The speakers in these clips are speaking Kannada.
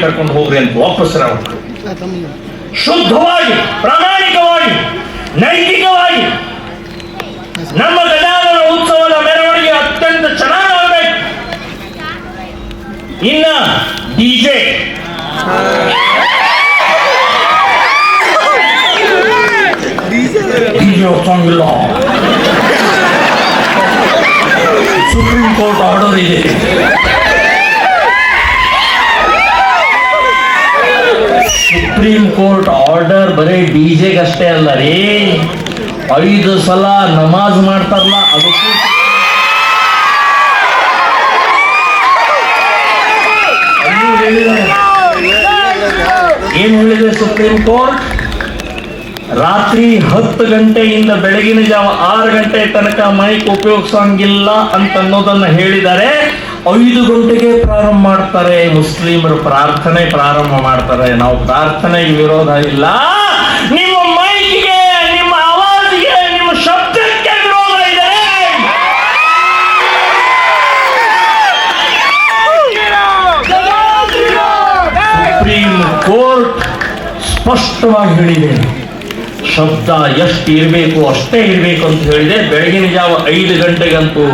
ಕರ್ಕೊಂಡು ಹೋಗ್ರಿ ಅಂತ ವಾಪಸ್ ನಾವು ಶುದ್ಧವಾಗಿ, ಪ್ರಾಮಾಣಿಕವಾಗಿ, ನೈತಿಕವಾಗಿ ನಮ್ಮ ಗಜಾನನ ಉತ್ಸವದ ಮೆರವಣಿಗೆ ಅತ್ಯಂತ ಚೆನ್ನಾಗಬೇಕು. ಇನ್ನ ಡಿಜೆ ಒಪ್ಪಂಗಿಲ್ಲ. ಸುಪ್ರೀಂ ಕೋರ್ಟ್ ಆರ್ಡರ್ ಇದೆ. ಸುಪ್ರೀಂ ಕೋರ್ಟ್ ಆರ್ಡರ್ ಬರೀ ಡಿಜೆಗೆ ಅಷ್ಟೇ ಅಲ್ಲ ರೀ. ಐದು ಸಲ ನಮಾಜ್ ಮಾಡ್ತಾರಲ್ಲ, ಅದಕ್ಕೂ ಏನ್ ಹೇಳಿದೆ ಸುಪ್ರೀಂ ಕೋರ್ಟ್ ರಾತ್ರಿ ಹತ್ತು ಗಂಟೆಯಿಂದ ಬೆಳಗಿನ ಜಾವ ಆರು ಗಂಟೆ ತನಕ ಮೈಕ್ ಉಪಯೋಗಿಸೋಂಗಿಲ್ಲ ಅಂತ ಅನ್ನೋದನ್ನ ಹೇಳಿದ್ದಾರೆ. ಐದು ಗಂಟೆಗೆ ಪ್ರಾರಂಭ ಮಾಡ್ತಾರೆ, ಮುಸ್ಲಿಮರು ಪ್ರಾರ್ಥನೆ ಪ್ರಾರಂಭ ಮಾಡ್ತಾರೆ. ನಾವು ಪ್ರಾರ್ಥನೆಗೆ ವಿರೋಧ ಇಲ್ಲ. ನಿಮ್ಮ ಮೈಕಿಗೆ, ನಿಮ್ಮ ನಿಮ್ಮ ಶಬ್ದಕ್ಕೆ ವಿರೋಧ ಇದೆ ಸುಪ್ರೀಂ ಕೋರ್ಟ್ ಸ್ಪಷ್ಟವಾಗಿ ಹೇಳಿದೆ. ಶಬ್ದ ಎಷ್ಟು ಇರಬೇಕು, ಅಷ್ಟೇ ಇರಬೇಕು ಅಂತ ಹೇಳಿದೆ. ಬೆಳಗಿನ ಜಾವ ಐದು ಗಂಟೆಗಂತೂ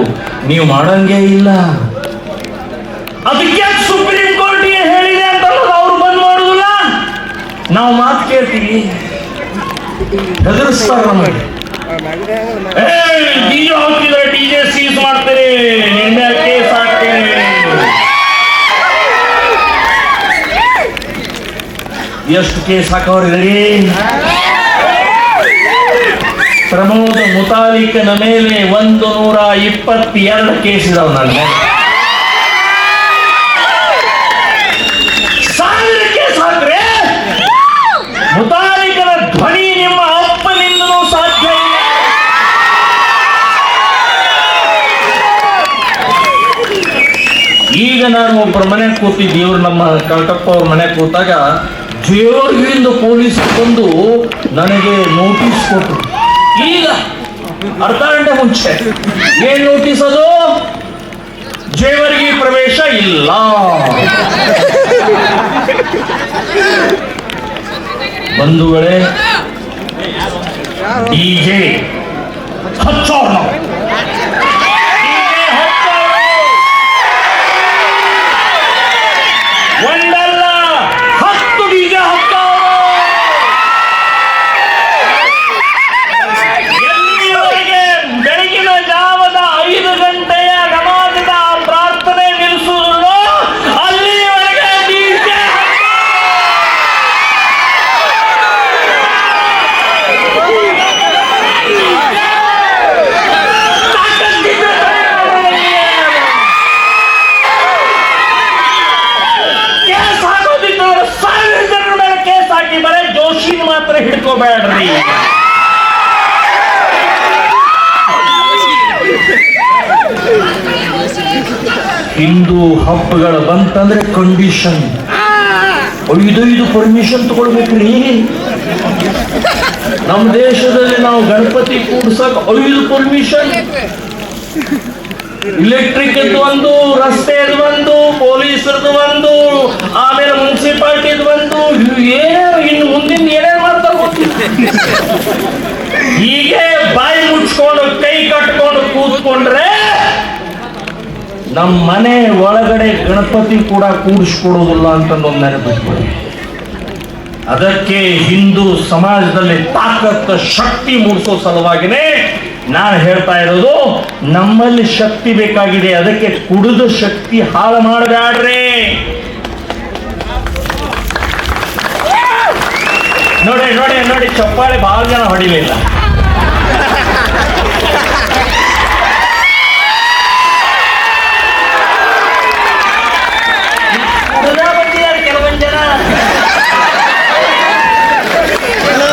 ನೀವು ಮಾಡಂಗೇ ಇಲ್ಲ. ಅದಕ್ಕೆ ಸುಪ್ರೀಂ ಕೋರ್ಟ್ ಹೇಳಿದೆ ಅಂತ ಅವ್ರು ಬಂದ್ ಮಾಡುದಿಲ್ಲ? ನಾವು ಮಾತು ಕೇಳ್ತೀವಿ. ಡಿಜೆ ಸೀಸ್ ಮಾಡ್ತಾರೆ. ಕೇಸ್ ಎಷ್ಟು ಕೇಸ್ ಹಾಕವ್ರಿ? ಪ್ರಮೋದ ಮುತಾಲಿಕನ ಮೇಲೆ ಒಂದು ನೂರ ಇಪ್ಪತ್ತೆರಡು ಕೇಸ್ ಇದಾವೆ ನನ್ನ ಮೇಲೆ. ಸಾವಿರ ಕೇಸ್ ಹಾಕ್ರೆ ಮುತಾಲಿಕನ ಧ್ವನಿ ನಿಮ್ಮ ಅಪ್ಪನಿಂದಲೂ ಸಾಧ್ಯ ಇಲ್ಲ ಈಗ ನಾನು ಒಬ್ಬರ ಮನೆ ಕೂತಿದ್ದೆ, ಇವ್ರು ನಮ್ಮ ಕಳಕಪ್ಪ ಅವ್ರ ಮನೆ ಕೂತಾಗ ಜೇವರ್ಗಿಂದ ಪೊಲೀಸ್ ಬಂದು ನನಗೆ ನೋಟಿಸ್ ಕೊಟ್ಟರು ಈಗ ಅರ್ಧ ಗಂಟೆ ಮುಂಚೆ ಏನ್ ನೋಟಿಸ್ ಅದು? ಜೇವರ್ಗಿ ಪ್ರವೇಶ ಇಲ್ಲ. ಬಂಧುಗಳೇ ಡಿಜೆ ಹಚ್ಚೋಣ ಒಂದಲ್ಲ ಹತ್ತು ಬೀಜ ಎಲ್ಲಿವರೆಗೆ ಬೆಳಗಿನ ಜಾವದ ಐದು ಗಂಟೆಯ ನಮಾಜದ ಪ್ರಾರ್ಥನೆ ನಿಲ್ಲಿಸುವುದೋ ಅಲ್ಲಿವರೆಗೆ ಡಿಜೆ ಕೇಸ್ ಹಾಕೋದಿದ್ದವ್ರು ಸಾವಿರ ಜನರ ಮೇಲೆ ಕೇಸ್ ಹಾಕಿ ಬರೇ ಜೋಶಿನ ಹಿಡ್ಕೋಬೇಡ್ರಿ ಹಿಂದೂ ಹಬ್ಬಗಳು ಬಂತಂದ್ರೆ ಕಂಡೀಷನ್ ಐದೈದು ಪರ್ಮಿಷನ್ ತಗೊಳ್ಬೇಕ್ರಿ. ನಮ್ಮ ದೇಶದಲ್ಲಿ ನಾವು ಗಣಪತಿ ಕೂಡ್ಸಕ್ ಐದು ಪರ್ಮಿಷನ್ ಇಲೆಕ್ಟ್ರಿಕ್ ಒಂದು ರಸ್ತೆಯದು ಒಂದು, ಪೊಲೀಸರದು ಒಂದು, ಆಮೇಲೆ ಮುನ್ಸಿಪಾಲ್ಟಿದ್ ಒಂದು. ಏನು ಇನ್ನು ಮುಂದಿನ ಏನೇನು ಮಾಡ್ತಾರೆ ನಮ್ಮ ಮನೆ ಒಳಗಡೆ ಗಣಪತಿ ಕೂಡ ಕೂಡಿಸ್ಕೊಡೋದಿಲ್ಲ ಅಂತ ಒಂದು ನೆನಪಿಟ್ಕೊಳ್ಳಿ ಅದಕ್ಕೆ ಹಿಂದೂ ಸಮಾಜದಲ್ಲಿ ತಾಕತ್ತು ಶಕ್ತಿ ಮೂಡಿಸೋ ಸಲುವಾಗಿನೇ ನಾನು ಹೇಳ್ತಾ ಇರೋದು, ನಮ್ಮಲ್ಲಿ ಶಕ್ತಿ ಬೇಕಾಗಿದೆ, ಅದಕ್ಕೆ ಕುಡಿದು ಶಕ್ತಿ ಹಾಳು ಮಾಡಬೇಡ್ರಿ. ನೋಡಿ ನೋಡಿ ನೋಡಿ ಚಪ್ಪಾಳೆ ಬಹಳ ಜನ ಹೊಡಿಲಿಲ್ಲ ಕುಡ್ದ ಬಂದಿದ್ದಾರೆ ಕೆಲವೊಂದು ಜನ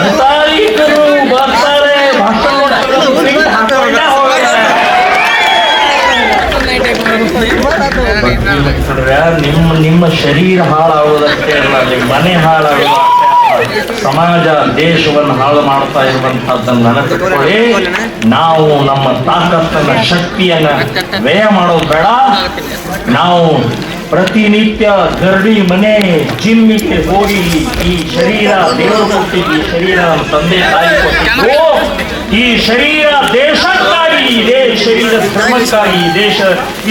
ಮುತಾಲಿಕರು ಬರ್ತಾರೆ ಭಾಷಣ ಮಾಡ್ತಾರೆ, ಹಾಕೊಂಡೇ ಹೋಗ್ತಾರೆ. ನೋಡ್ರ್ಯಾ, ನಿಮ್ಮ ನಿಮ್ಮ ಶರೀರ ಹಾಳಾಗೋದಷ್ಟೇ ಅಲ್ಲ ನಿಮ್ಮ ಮನೆ ಹಾಳಾಗೋದು ಸಮಾಜ ದೇಶವನ್ನು ಹಾಳು ಮಾಡ್ತಾ ಇರುವಂತಹದ್ದನ್ನು ನೆನಪಿಟ್ಕೊಳ್ಳಿ. ನಾವು ನಮ್ಮ ತಾಕತ್ತನ್ನ, ಶಕ್ತಿಯನ್ನ ವ್ಯಯ ಮಾಡೋದು ಬೇಡ. ನಾವು ಪ್ರತಿನಿತ್ಯ ಗರ್ಡಿ ಮನೆ ಜಿಮ್ಮಿಗೆ ಹೋಗಿ ಈ ಶರೀರ ದೇವರು ಈ ಶರೀರ ತಂದೆ ತಾಯಿ ಕೊಟ್ಟಿದ್ದು ಈ ಶರೀರ ದೇಶಕ್ಕಾಗಿ, ಇದೇ ಶರೀರ ಶ್ರಮಕ್ಕಾಗಿ ದೇಶ,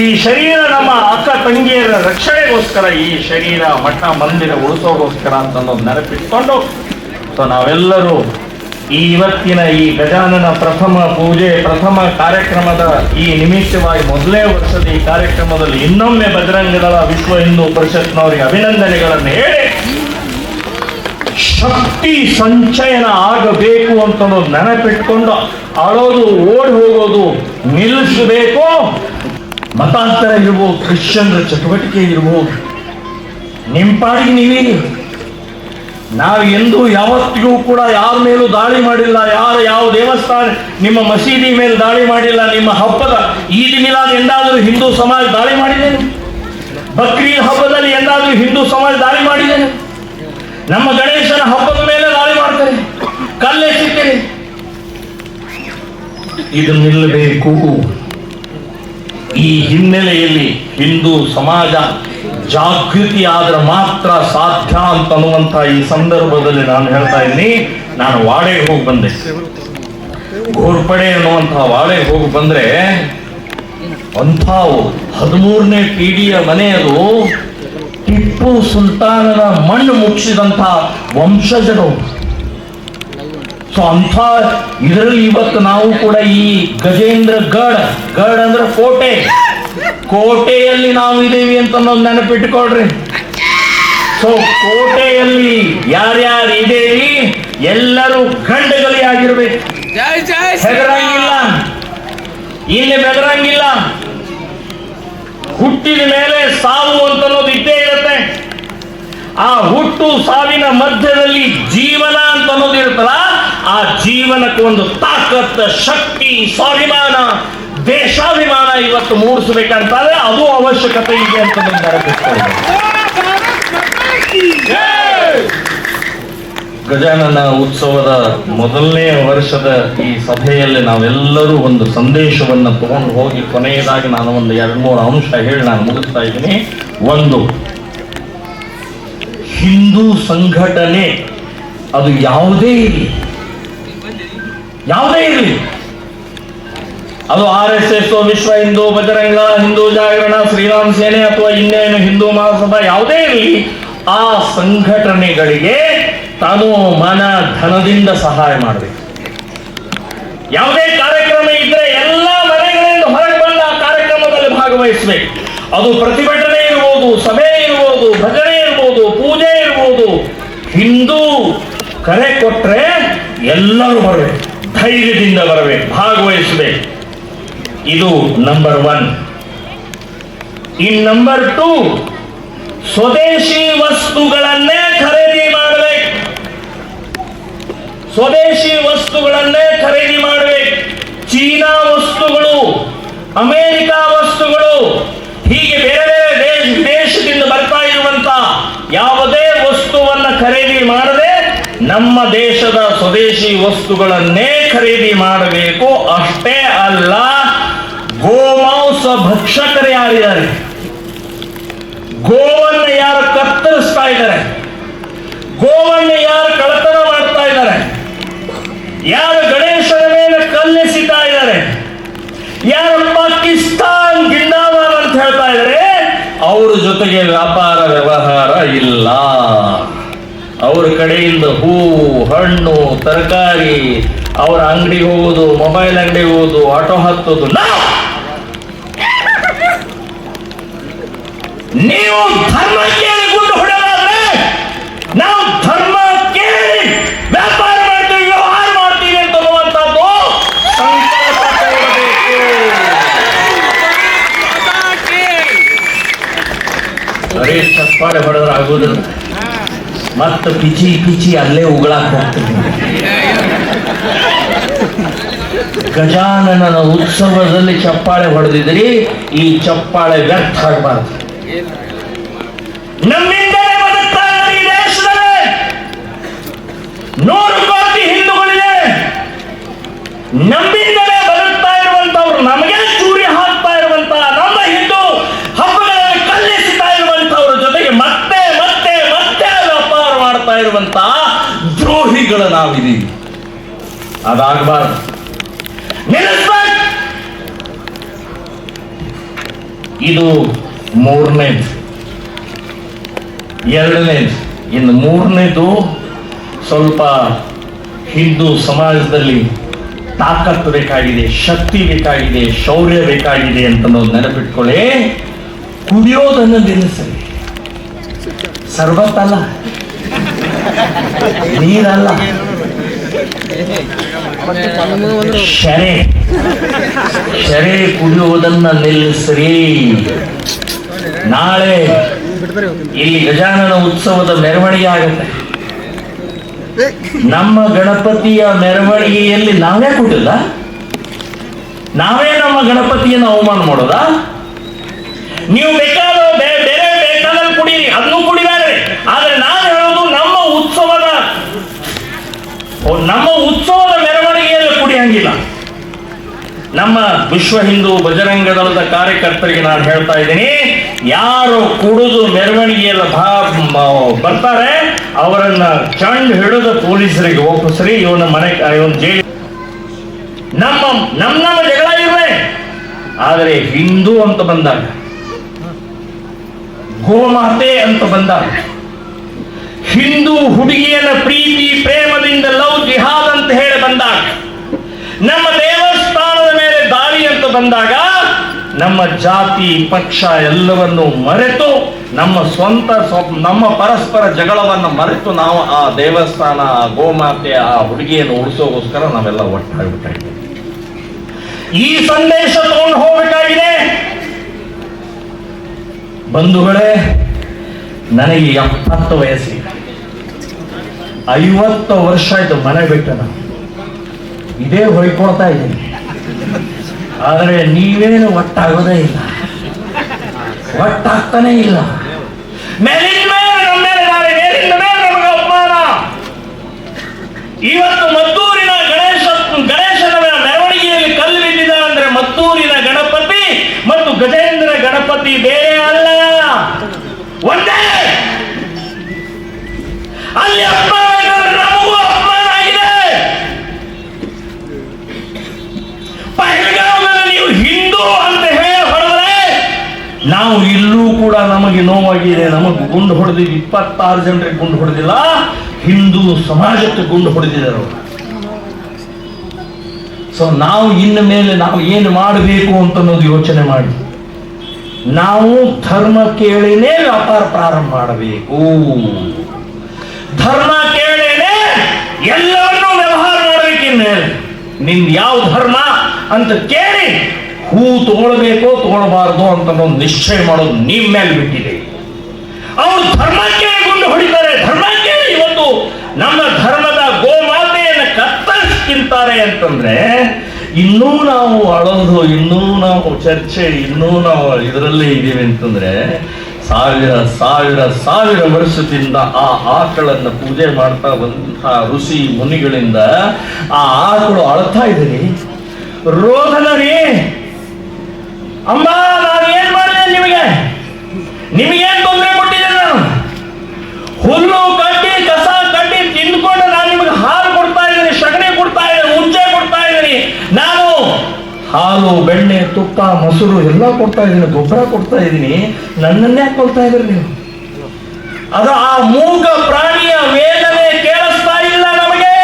ಈ ಶರೀರ ನಮ್ಮ ಅಕ್ಕ ತಂಗಿಯರ ರಕ್ಷಣೆಗೋಸ್ಕರ ಈ ಶರೀರ ಮಠ ಮಂದಿರ ಉಳಿಸೋಗೋಸ್ಕರ ಅಂತ ನೆನಪಿಟ್ಕೊಂಡು ಸೊ ನಾವೆಲ್ಲರೂ ಈ ಇವತ್ತಿನ ಈ ಗಜಾನನ ಪ್ರಥಮ ಪೂಜೆ, ಪ್ರಥಮ ಕಾರ್ಯಕ್ರಮದ ಈ ನಿಮಿತ್ತವಾಗಿ ಮೊದಲೇ ವರ್ಷದ ಈ ಕಾರ್ಯಕ್ರಮದಲ್ಲಿ ಇನ್ನೊಮ್ಮೆ ಬಜರಂಗದಳ ವಿಶ್ವ ಹಿಂದೂ ಪರಿಷತ್ನವರಿಗೆ ಅಭಿನಂದನೆಗಳನ್ನು ಹೇಳಿ, ಶಕ್ತಿ ಸಂಚಯನ ಆಗಬೇಕು ಅಂತ ನೆನಪಿಟ್ಕೊಂಡು ಅಳೋದು, ಓಡಿ ಹೋಗೋದು ನಿಲ್ಲಿಸಬೇಕು. ಮತಾಂತರ ಇರ್ಬೋದು, ಕ್ರಿಶ್ಚಿಯನ್ರ ಚಟುವಟಿಕೆ ಇರ್ಬೋದು. ನಿಮ್ಮ ಪಾಡಿಗೆ ನಾವು ಎಂದೂ ಯಾವತ್ತಿಗೂ ಕೂಡ ಯಾರ ಮೇಲೂ ದಾಳಿ ಮಾಡಿಲ್ಲ, ಯಾರು ಯಾವ ದೇವಸ್ಥಾನ ನಿಮ್ಮ ಮಸೀದಿ ಮೇಲೆ ದಾಳಿ ಮಾಡಿಲ್ಲ, ನಿಮ್ಮ ಹಬ್ಬದ ಈದ್ ಮಿಲಾದ್ ಎಂದಾದರೂ ಹಿಂದೂ ಸಮಾಜ ದಾಳಿ ಮಾಡಿದ್ದೇನೆ? ಬಕ್ರೀದ್ ಹಬ್ಬದಲ್ಲಿ ಎಂದಾದರೂ ಹಿಂದೂ ಸಮಾಜ ದಾಳಿ ಮಾಡಿದ್ದೇನೆ? ನಮ್ಮ ಗಣೇಶನ ಹಬ್ಬದ ಮೇಲೆ ದಾಳಿ ಮಾಡ್ತಾರೆ ಕಲ್ಲೆಸಿದ್ದೇನೆ ಇದು ನಿಲ್ಲಬೇಕು. ಈ ಹಿನ್ನೆಲೆಯಲ್ಲಿ ಹಿಂದೂ ಸಮಾಜ ಜಾಗೃತಿ ಆದ್ರೆ ಮಾತ್ರ ಸಾಧ್ಯ ಅಂತ ಅನ್ನುವಂತ ಈ ಸಂದರ್ಭದಲ್ಲಿ ನಾನು ಹೇಳ್ತಾ ಇದ್ದೀನಿ. ನಾನು ವಾಡೆಗೆ ಹೋಗಿ ಬಂದೆ. ಘೋರ್ಪಡೆ ಅನ್ನುವಂತ ವಾಡೆಗೆ ಹೋಗಿ ಬಂದ್ರೆ ಅಂಥ ಹದಿಮೂರನೇ ಪೀಡಿಯ ಮನೆಯದು ಟಿಪ್ಪು ಸುಲ್ತಾನನ ಮಣ್ಣು ಮುಚ್ಚಿದಂಥ ವಂಶಜರು. ಸೊ ಅಂಥ ಇದರಲ್ಲಿ ಇವತ್ತು ನಾವು ಕೂಡ ಈ ಗಜೇಂದ್ರ ಗಢ ಗಢ ಅಂದ್ರೆ ಕೋಟೆ. ಕೋಟೆಯಲ್ಲಿ ನಾವು ಇದ್ದೀವಿ ಅಂತ ಅನ್ನೋದು ನೆನಪಿಟ್ಕೊಳ್ರಿ ಸೊ ಕೋಟೆಯಲ್ಲಿ ಯಾರ್ಯಾರು ಇದೇವಿ ಎಲ್ಲರೂ ಗಂಡಗಲಿ ಆಗಿರ್ಬೇಕು ಹೆದರಂಗಿಲ್ಲ. ಇಲ್ಲಿ ಬೆದರಂಗಿಲ್ಲ. ಹುಟ್ಟಿದ ಮೇಲೆ ಸಾವು ಅಂತ ಅನ್ನೋದು ಇದ್ದೇ ಇರುತ್ತೆ. ಆ ಹುಟ್ಟು ಸಾವಿನ ಮಧ್ಯದಲ್ಲಿ ಜೀವನ ಅಂತ ಅನ್ನೋದು ಇರುತ್ತಲ್ಲ ಆ ಜೀವನಕ್ಕೆ ಒಂದು ತಾಕತ್ ಶಕ್ತಿ ಸ್ವಾಭಿಮಾನ ದೇಶಾಭಿಮಾನ ಇವತ್ತು ಮೂಡಿಸಬೇಕಂತಾದ್ರೆ ಅದು ಅವಶ್ಯಕತೆ ಇದೆ ಅಂತ ನಿರ್ಧಾರ. ಗಜಾನನ ಉತ್ಸವದ ಮೊದಲನೇ ವರ್ಷದ ಈ ಸಭೆಯಲ್ಲಿ ನಾವೆಲ್ಲರೂ ಒಂದು ಸಂದೇಶವನ್ನು ತಗೊಂಡು ಹೋಗಿ ಕೊನೆಯದಾಗಿ ನಾನು ಒಂದು ಎರಡು ಮೂರು ಅಂಶ ಹೇಳಿ ನಾನು ಮುಗಿಸ್ತಾ ಇದ್ದೀನಿ. ಒಂದು, ಹಿಂದೂ ಸಂಘಟನೆ ಅದು ಯಾವುದೇ ಇರಲಿ. ಯಾವುದೇ ಇರಲಿ. ಅದು ಆರ್ ಎಸ್ ಎಸ್ ವಿಶ್ವ ಹಿಂದೂ ಬಜರಂಗ ಹಿಂದೂ ಜಾಗರಣ, ಶ್ರೀರಾಮ್ ಸೇನೆ ಅಥವಾ ಇನ್ನೇನು ಹಿಂದೂ ಮಹಾಸಭಾ ಯಾವುದೇ ಇರಲಿ, ಆ ಸಂಘಟನೆಗಳಿಗೆ ತಾನು ಮನ ಧನದಿಂದ ಸಹಾಯ ಮಾಡಬೇಕು. ಯಾವುದೇ ಕಾರ್ಯಕ್ರಮ ಇದ್ರೆ ಎಲ್ಲ ಮನೆಗಳಿಂದ ಹೊರಗೆ ಬಂದ ಆ ಕಾರ್ಯಕ್ರಮದಲ್ಲಿ ಭಾಗವಹಿಸಬೇಕು. ಅದು ಪ್ರತಿಭಟನೆ ಇರ್ಬೋದು, ಸಭೆ ಇರ್ಬೋದು, ಭಜನೆ ಇರ್ಬೋದು, ಪೂಜೆ ಇರ್ಬೋದು. ಹಿಂದೂ ಕರೆ ಕೊಟ್ರೆ ಎಲ್ಲರೂ ಬರಬೇಕು, ಧೈರ್ಯದಿಂದ ಬರಬೇಕು, ಭಾಗವಹಿಸಬೇಕು. ಇದು number one in number two ಸ್ವದೇಶಿ ವಸ್ತುಗಳನ್ನೇ ಖರೀದಿ ಮಾಡಬೇಕು. ಸ್ವದೇಶಿ ವಸ್ತುಗಳನ್ನೇ ಖರೀದಿ ಮಾಡಬೇಕು. ಚೀನಾ ವಸ್ತುಗಳು, ಅಮೆರಿಕ ವಸ್ತುಗಳು, ಹೀಗೆ ಬೇರೆ ಬೇರೆ ದೇಶ, ದೇಶದಿಂದ ಬರ್ತಾ ಇರುವಂತ ಯಾವುದೇ ವಸ್ತುವನ್ನ ಖರೀದಿ ಮಾಡದೆ ನಮ್ಮ ದೇಶದ ಸ್ವದೇಶಿ ವಸ್ತುಗಳನ್ನೇ ಖರೀದಿ ಮಾಡಬೇಕು. ಅಷ್ಟೇ ಅಲ್ಲ ಗೋಮಾಂಸ ಭಕ್ಷಕರು ಯಾರಿದ್ದಾರೆ ಗೋವನ್ನು ಯಾರು ಕತ್ತರಿಸ್ತಾ ಇದ್ದಾರೆ? ಗೋವನ್ನು ಯಾರು ಕಳತನ ಮಾಡ್ತಾ ಇದ್ದಾರೆ? ಯಾರು ಗಣೇಶನ ಮೇಲೆ ಕಲ್ಲೆಸಿತಾ ಇದ್ದಾರೆ? ಯಾರು ಪಾಕಿಸ್ತಾನ್ ಜಿಂದಾಬಾದ್ ಅಂತ ಹೇಳ್ತಾ ಇದ್ದಾರೆ? ಅವ್ರ ಜೊತೆಗೆ ವ್ಯಾಪಾರ ವ್ಯವಹಾರ ಇಲ್ಲ. ಅವ್ರ ಕಡೆಯಿಂದ ಹೂ, ಹಣ್ಣು, ತರಕಾರಿ, ಅವರ ಅಂಗಡಿಗೆ ಹೋಗೋದು, ಮೊಬೈಲ್ ಅಂಗಡಿಗೆ ಹೋಗೋದು, ಆಟೋ ಹತ್ತೋದು, ನಾವು ನೀವು ಧರ್ಮ ಕೇಳಿ ಗುಂಡು ಹೊಡೆದಾದ್ರೆ ನಾವು ಧರ್ಮ ಕೇಳಿ ವ್ಯಾಪಾರ ಮಾಡ್ತೀವಿ, ವ್ಯವಹಾರ ಮಾಡ್ತೀವಿ ಅಂತ ಅನ್ನುವಂಥದ್ದು. ಬರೀ ಚಪ್ಪಾಳೆ ಹೊಡೆದ್ರೆ ಆಗೋದಿಲ್ಲ ಮತ್ತೆ ಪಿಚಿ ಪಿಚಿ ಅಲ್ಲೇ ಉಗುಳಾಕ್ ಹೋಗ್ತೀನಿ ಗಜಾನನ ಉತ್ಸವದಲ್ಲಿ ಚಪ್ಪಾಳೆ ಹೊಡೆದಿದ್ರಿ, ಈ ಚಪ್ಪಾಳೆ ವ್ಯರ್ಥ ಆಗಬಾರ್ದು ನಮ್ಮಿಂದಲೇ ಬದುಕ್ತಾರೆ ಈ ದೇಶದಲ್ಲಿ. ನೂರು ಕೋಟಿ ಹಿಂದೂಗಳಿದೆ. ನಮ್ಮಿಂದಲೇ ಬದುಕ್ತಾ ಇರುವಂತವ್ರು ನಮಗೆ ಚೂರಿ ಹಾಕ್ತಾ ಇರುವಂತಹ ನಮ್ಮ ಹಿಂದೂ ಹಬ್ಬಗಳಲ್ಲಿ ಕಲ್ಲಿಸುತ್ತಾ ಇರುವಂತವ್ರ ಜೊತೆಗೆ ಮತ್ತೆ ಮತ್ತೆ ಮತ್ತೆ ವ್ಯಾಪಾರ ಮಾಡ್ತಾ ಇರುವಂತಹ ದ್ರೋಹಿಗಳು ನಾವಿದೀವಿ. ಅದಾಗಬಾರ್ದು. ಇದು ಮೂರನೇದು. ಎರಡನೇದು ಇನ್ನು ಮೂರನೇದು ಸ್ವಲ್ಪ ಹಿಂದೂ ಸಮಾಜದಲ್ಲಿ ತಾಕತ್ತು ಬೇಕಾಗಿದೆ, ಶಕ್ತಿ ಬೇಕಾಗಿದೆ, ಶೌರ್ಯ ಬೇಕಾಗಿದೆ ಅಂತ ನಾವು ನೆನಪಿಟ್ಕೊಳ್ಳಿ ಕುಡಿಯೋದನ್ನು ನಿಲ್ಲಿಸಲಿ ಸರ್ಬತ್ತಲ್ಲ ನೀರಲ್ಲ. ಶರೆ. ಶರೆ ಕುಡಿಯುವುದನ್ನು ನಿಲ್ಲಿಸ್ರಿ ನಾಳೆ. ಇಲ್ಲಿ ಗಜಾನನ ಉತ್ಸವದ ಮೆರವಣಿಗೆ ಆಗುತ್ತೆ ನಮ್ಮ ಗಣಪತಿಯ ಮೆರವಣಿಗೆಯಲ್ಲಿ ನಾವೇ ಕೊಟ್ಟಿಲ್ಲ? ನಾವೇ ನಮ್ಮ ಗಣಪತಿಯನ್ನು ಅವಮಾನ ಮಾಡೋದಾ? ನೀವು ಬೇಕಾದ ಬೇರೆ ಬೇಕಾದಲ್ಲಿ ಕುಡೀರಿ ಅದನ್ನು ಕುಡಿಬೇಡ್ರಿ. ಆದ್ರೆ ನಾನು ಹೇಳೋದು ನಮ್ಮ ಉತ್ಸವದ ಓ, ನಮ್ಮ ಉತ್ಸವದ ಮೆರವಣಿಗೆಯಲ್ಲಿ ಕುಡಿಯಂಗಿಲ್ಲ ನಮ್ಮ ವಿಶ್ವ ಹಿಂದೂ ಭಜರಂಗದಳದ ಕಾರ್ಯಕರ್ತರಿಗೆ ನಾನು ಹೇಳ್ತಾ ಇದ್ದೀನಿ ಯಾರು ಕುಡಿದು ಮೆರವಣಿಗೆಯಲ್ಲಿ ಬರ್ತಾರೆ, ಅವರನ್ನ ಚಂಡ್ ಹಿಡಿದು ಪೊಲೀಸರಿಗೆ ಒಪ್ಪಿಸ್ರಿ, ಇವನ ಮನೆ, ಇವನ್ ಜೈಲಿ ನಮ್ಮ ನಮ್ಮ ನಮ್ಮ ಜಗಳ ಇರುವೆ ಆದರೆ ಹಿಂದೂ ಅಂತ ಬಂದಾಗ, ಗೋಮಾತೆ ಅಂತ ಬಂದಾಗ, ಹಿಂದೂ ಹುಡುಗಿಯನ ಪ್ರೀತಿ, ಪ್ರೇಮದಿಂದ ಲವ್ ಜಿಹಾದ್ ಅಂತ ಹೇಳಿ ಬಂದಾಗ, ನಮ್ಮ ದೇವಸ್ಥಾನದ ಮೇಲೆ ದಾಳಿ ಅಂತ ಬಂದಾಗ ನಮ್ಮ ಜಾತಿ, ಪಕ್ಷ ಎಲ್ಲವನ್ನು ಮರೆತು ನಮ್ಮ ಸ್ವಂತ ಸ್ವ- ನಮ್ಮ ಪರಸ್ಪರ ಜಗಳವನ್ನು ಮರೆತು ನಾವು ಆ ದೇವಸ್ಥಾನ, ಆ ಗೋಮಾತೆ, ಆ ಹುಡುಗಿಯನ್ನು ಉಳಿಸೋಗೋಸ್ಕರ ನಾವೆಲ್ಲ ಒಟ್ಟಾಗಬೇಕಾಗಿದೆ ಈ ಸಂದೇಶ ತಗೊಂಡು ಹೋಗಬೇಕಾಗಿದೆ. ಬಂಧುಗಳೇ, ನನಗೆ ಎಪ್ಪತ್ತು ವಯಸ್ಸಿಗೆ ಐವತ್ತು ವರ್ಷ ಆಯ್ತು ಮನೆ ಬಿಟ್ಟು ನಾನು. ಇದೇ ಹೊಯ್ಕೊಳ್ತಾ ಇದ್ದೀನಿ. ಆದರೆ ನೀವೇನು ಒಟ್ಟಾಗೋದೇ ಇಲ್ಲ. ಒಟ್ಟಾಗ್ತಾನೆ ಇಲ್ಲ. ಮೇಲಿನ ಮೇಲೆ ಇವತ್ತು ಮದ್ದೂರಿನ ಗಣೇಶ, ಗಣೇಶನ ಮೆರವಣಿಗೆಯಲ್ಲಿ ಕಲ್ಲು ಬಿದ್ದಿದ ಅಂದ್ರೆ ಮತ್ತೂರಿನ ಗಣಪತಿ ಮತ್ತು ಗಜೇಂದ್ರ ಗಣಪತಿ ಬೇರೆ ಅಲ್ಲ. ಒಂದೇ. ಅಲ್ಲಿ ಅಪಮಾನ ನಾವು ಇಲ್ಲೂ ಕೂಡ ನಮಗೆ ನೋವಾಗಿದೆ, ನಮಗೆ ಗುಂಡು ಹೊಡೆದು ಇಪ್ಪತ್ತಾರು ಜನರಿಗೆ ಗುಂಡು ಹೊಡೆದಿಲ್ಲ, ಹಿಂದೂ ಸಮಾಜಕ್ಕೆ ಗುಂಡು ಹೊಡೆದಿದ್ದಾರೆ ಸೊ ನಾವು ಇನ್ನು ಮೇಲೆ ನಾವು ಏನು ಮಾಡಬೇಕು ಅಂತ ಅನ್ನೋದು ಯೋಚನೆ ಮಾಡಿ. ನಾವು ಧರ್ಮ ಕೇಳಿನೇ ವ್ಯಾಪಾರ ಪ್ರಾರಂಭ ಮಾಡಬೇಕು. ಧರ್ಮ ಕೇಳೇನೆ ಎಲ್ಲರನ್ನೂ ವ್ಯವಹಾರ ಮಾಡಬೇಕು ಇನ್ಮೇಲೆ. ನಿಂದು ಯಾವ ಧರ್ಮ ಅಂತ ಕೇಳಿ ಹೂ ತಗೊಳ್ಬೇಕೋ ತಗೊಳ್ಬಾರ್ದು ಅಂತ ಒಂದು ನಿಶ್ಚಯ ಮಾಡೋದು ನಿಮ್ಮ ಮೇಲೆ ಬಿಟ್ಟಿದೆ. ಅವರು ಧರ್ಮಕ್ಕೆ ಗುಂಡು ಹೊಡಿತಾರೆ. ಧರ್ಮಕ್ಕೆ ಇವತ್ತು ನಮ್ಮ ಧರ್ಮದ ಗೋಮಾತೆಯನ್ನು ಕತ್ತರಿಸ್ತಿಂತಾರೆ ಅಂತಂದ್ರೆ ಇನ್ನೂ ನಾವು ಅಳೋದು, ಇನ್ನೂ ನಾವು ಚರ್ಚೆ, ಇನ್ನೂ ನಾವು ಇದರಲ್ಲೇ ಇದ್ದೀವಿ ಅಂತಂದ್ರೆ ಸಾವಿರ ಸಾವಿರ ಸಾವಿರ ವರ್ಷದಿಂದ ಆ ಆಕಳನ್ನು ಪೂಜೆ ಮಾಡ್ತಾ ಬಂದಂತಹ ಋಷಿ ಮುನಿಗಳಿಂದ ಆ ಆಕಳು ಅಳ್ತಾ ಇದ್ದೀರಿ. ರೋಧನ ರೀ ಅಮ್ಮ, ನಾನು ಏನ್ ಮಾಡಿದೆ ನಿಮಗೆ? ನಿಮಗೇನ್ ತೊಂದರೆ ಕೊಟ್ಟಿದ್ದೆ ನಾನು? ಹುಲ್ಲು ಕಟ್ಟಿ, ಕಸ ಕಟ್ಟಿ ತಿಂದ್ಕೊಂಡು ನಾನು ನಿಮಗೆ ಹಾಲು ಕೊಡ್ತಾ ಇದ್ದೀನಿ, ಸಗಣಿ ಕೊಡ್ತಾ ಇದ್ದೀನಿ ಮುಂಚೆ ಕೊಡ್ತಾ ಇದ್ದೀನಿ. ನಾನು ಹಾಲು, ಬೆಣ್ಣೆ, ತುಪ್ಪ, ಮೊಸರು ಎಲ್ಲ ಕೊಡ್ತಾ ಇದ್ದೀನಿ, ಗೊಬ್ಬರ ಕೊಡ್ತಾ ಇದ್ದೀನಿ. ನನ್ನನ್ನೇ ಕೊಡ್ತಾ ಇದ್ರಿ ನೀವು? ಅದು ಆ ಮೂಗ ಪ್ರಾಣಿಯ ವೇದನೆ ಕೇಳಿಸ್ತಾ ಇಲ್ಲ ನಮಗೆ.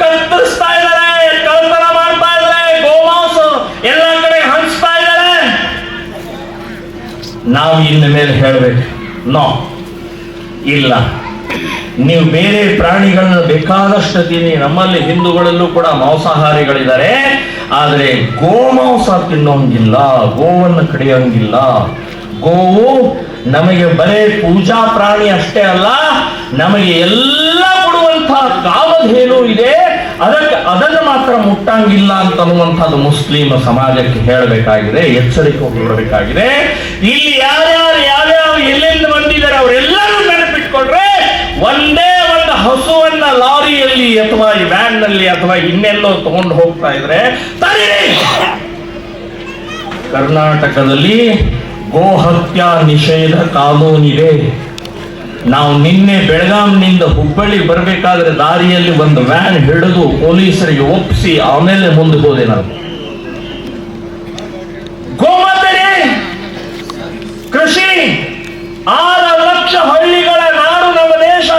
ಕತ್ತರಿಸ್ತಾ ಇದ್ದಾರೆ ಕಳ್ತನ ಮಾಡ್ತಾ ಇದ್ದಾರೆ ಗೋಮಾಂಸ ಎಲ್ಲ ಕಡೆ ಹಂಚ್ತಾ ಇದ್ದಾರೆ ನಾವು ಇನ್ನು ಮೇಲೆ ಹೇಳಬೇಕು. ನೋ. ಇಲ್ಲ. ನೀವು ಬೇರೆ ಪ್ರಾಣಿಗಳನ್ನ ಬೇಕಾದಷ್ಟು ತಿನ್ನಿ. ನಮ್ಮಲ್ಲಿ ಹಿಂದೂಗಳಲ್ಲೂ ಕೂಡ ಮಾಂಸಾಹಾರಿಗಳಿದ್ದಾರೆ. ಆದರೆ ಗೋಮಾಂಸ ತಿನ್ನೋಂಗಿಲ್ಲ, ಗೋವನ್ನು ಕಡಿಯೋಂಗಿಲ್ಲ. ಗೋವು ನಮಗೆ ಬರೇ ಪೂಜಾ ಪ್ರಾಣಿ ಅಷ್ಟೇ ಅಲ್ಲ, ನಮಗೆ ಎಲ್ಲ ಕೊಡುವಂತಹ ಕಾಮಧೇನು ಇದೆ. ಅದಕ್ಕೆ ಅದನ್ನು ಮಾತ್ರ ಮುಟ್ಟಂಗಿಲ್ಲ ಅಂತ ಅನ್ನುವಂಥದ್ದು ಮುಸ್ಲಿಂ ಸಮಾಜಕ್ಕೆ ಹೇಳಬೇಕಾಗಿದೆ, ಎಚ್ಚರಿಕೆ ಕೊಡಬೇಕಾಗಿದೆ ಇಲ್ಲಿ ಯಾರ್ಯಾರು ಯಾವ್ಯಾವ ಎಲ್ಲಿಂದ ಬಂದಿದ್ದಾರೆ ಅವರೆಲ್ಲರೂ ನೆನಪಿಟ್ಕೊಂಡ್ರೆ ಒಂದೇ ಒಂದು ಹಸುವನ್ನ ಲಾರಿಯಲ್ಲಿ ಅಥವಾ ಈ ವ್ಯಾನ್ನಲ್ಲಿ ಅಥವಾ ಇನ್ನೆಲ್ಲೋ ತಗೊಂಡು ಹೋಗ್ತಾ ಇದ್ರೆ ಕರ್ನಾಟಕದಲ್ಲಿ ಗೋಹತ್ಯಾ ನಿಷೇಧ ಕಾನೂನಿದೆ. ನಾವು ನಿನ್ನೆ ಬೆಳಗಾಂನಿಂದ ಹುಬ್ಬಳ್ಳಿ ಬರಬೇಕಾದ್ರೆ ದಾರಿಯಲ್ಲಿ ಒಂದು ವ್ಯಾನ್ ಹಿಡಿದು ಪೊಲೀಸರಿಗೆ ಒಪ್ಪಿಸಿ ಆಮೇಲೆ ಮುಂದೆ ಹೋದೆ ನಾನು. ಗೋಮತೆ ಕೃಷಿ! ಆರು ಲಕ್ಷ ಹಳ್ಳಿಗಳ ನಾಡು ನಮ್ಮ ದೇಶ.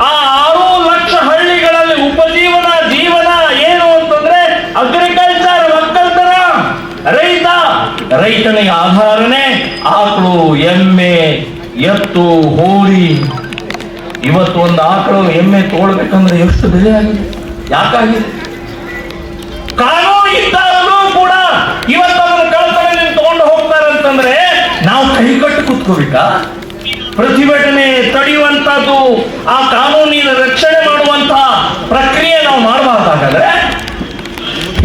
ಆ ಆರು ಲಕ್ಷ ಹಳ್ಳಿಗಳಲ್ಲಿ ಉಪಜೀವನ, ಜೀವನ ಏನು ಅಂತಂದ್ರೆ ಅಗ್ರಿಕಲ್ಚರ್ ಒಕ್ಕಲ್ತನ ರೈತ. ರೈತನಿಗೆ ಆಧಾರನೇ ಆಕಳು, ಎಮ್ಮೆ ಎತ್ತು ಹೋಳಿ. ಇವತ್ತು ಒಂದು ಆಕಳು ಎಮ್ಮೆ ತಗೊಳ್ಬೇಕಂದ್ರೆ ಎಷ್ಟು ಬೆಲೆ ಆಗಿದೆ ಯಾಕಾಗಿದೆ? ಕಾನೂನು ಕೂಡ ಇವತ್ತು ತಗೊಂಡು ಹೋಗ್ತಾರೆ ಅಂತಂದ್ರೆ ನಾವು ಕೈ ಕಟ್ಟಿ ಕೂತ್ಕೋಬೇಕಾ? ಪ್ರತಿಭಟನೆ ತಡೆಯುವಂತಹದ್ದು, ಆ ಕಾನೂನಿನ ರಕ್ಷಣೆ ಮಾಡುವಂತಹ ಪ್ರಕ್ರಿಯೆ ನಾವು ಮಾಡಬಾರ್ದಾಗಾದ್ರೆ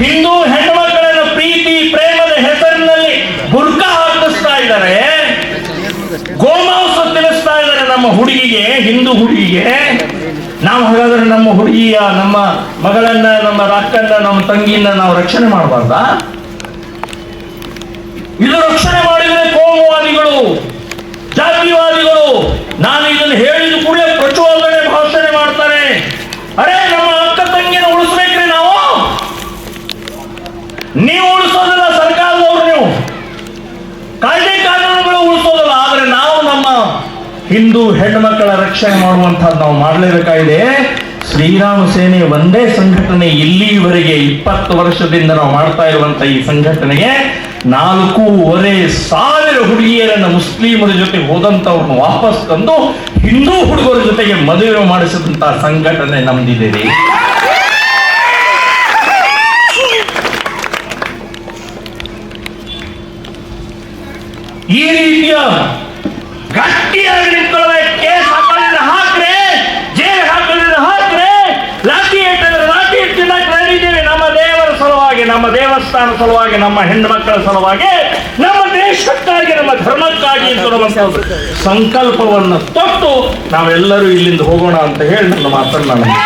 ಹಿಂದೂ ಹೆಣ್ಣುಮಕ್ಕಳನ್ನು ಪ್ರೀತಿ, ಪ್ರೇಮದ ಹೆಸರಿನಲ್ಲಿ ಬುರ್ಕ ಹಾಕಿಸ್ತಾ ಇದ್ದಾರೆ. ನಮ್ಮ ಹುಡುಗಿಗೆ, ಹಿಂದೂ ಹುಡುಗಿಗೆ, ನಾವು ಹಾಗಾದ್ರೆ ನಮ್ಮ ಹುಡುಗಿಯ, ನಮ್ಮ ಮಗಳನ್ನ, ನಮ್ಮ ರಾಕ್ಕನ್ನ ನಮ್ಮ ತಂಗಿಯನ್ನ ನಾವು ರಕ್ಷಣೆ ಮಾಡಬಾರ್ದ? ಇದು ರಕ್ಷಣೆ ಮಾಡಿದರೆ ಕೋಮುವಾದಿಗಳು, ಜಾತಿವಾದಿಗಳು, ನಾನು ಇದನ್ನು ಹೇಳಿದ ಕೂಡ ಪ್ರಚೋದನೆ ಭಾಷಣ ಮಾಡ್ತಾರೆ ಅರೆ ನಮ್ಮ ಅಕ್ಕ ತಂಗಿನ ಉಳಿಸ್ಬೇಕ್ರಿ ನಾವು ನೀವು ಉಳಿಸೋದಿಲ್ಲ ಸರ್ಕಾರದವರು ನೀವು ಕಾಯ್ದೆ ಕಾನೂನುಗಳು ಉಳಿಸೋದಿಲ್ಲ ಆದ್ರೆ ನಾವು ನಮ್ಮ ಹಿಂದೂ ಹೆಣ್ಣುಮಕ್ಕಳ ರಕ್ಷಣೆ ಮಾಡುವಂತಹದ್ದು ನಾವು ಮಾಡಲೇಬೇಕಾಗಿದೆ. ಶ್ರೀರಾಮ ಸೇನೆ ಒಂದೇ ಸಂಘಟನೆ ಇಲ್ಲಿವರೆಗೆ ಇಪ್ಪತ್ತು ವರ್ಷದಿಂದ ನಾವು ಮಾಡ್ತಾ ಇರುವಂತ ಈ ಸಂಘಟನೆಗೆ ನಾಲ್ಕೂವರೆ ಸಾವಿರ ಹುಡುಗಿಯರನ್ನ ಮುಸ್ಲಿಮರ ಜೊತೆ ಹೋದಂತವ್ರನ್ನ ವಾಪಸ್ ತಂದು ಹಿಂದೂ ಹುಡುಗರ ಜೊತೆಗೆ ಮದುವೆ ಮಾಡಿಸಿದಂತ ಸಂಘಟನೆ ನಮ್ದಿದೆ ನಮ್ಮ ದೇವಸ್ಥಾನ ಸಲುವಾಗಿ, ನಮ್ಮ ಹೆಣ್ಣು ಮಕ್ಕಳ ಸಲುವಾಗಿ, ನಮ್ಮ ದೇಶಕ್ಕಾಗಿ, ನಮ್ಮ ಧರ್ಮಕ್ಕಾಗಿ ಸಂಕಲ್ಪವನ್ನು ತೊಟ್ಟು ನಾವೆಲ್ಲರೂ ಇಲ್ಲಿಂದ ಹೋಗೋಣ ಅಂತ ಹೇಳಿ ನನ್ನ ಮಾತನ್ನು ನಾನು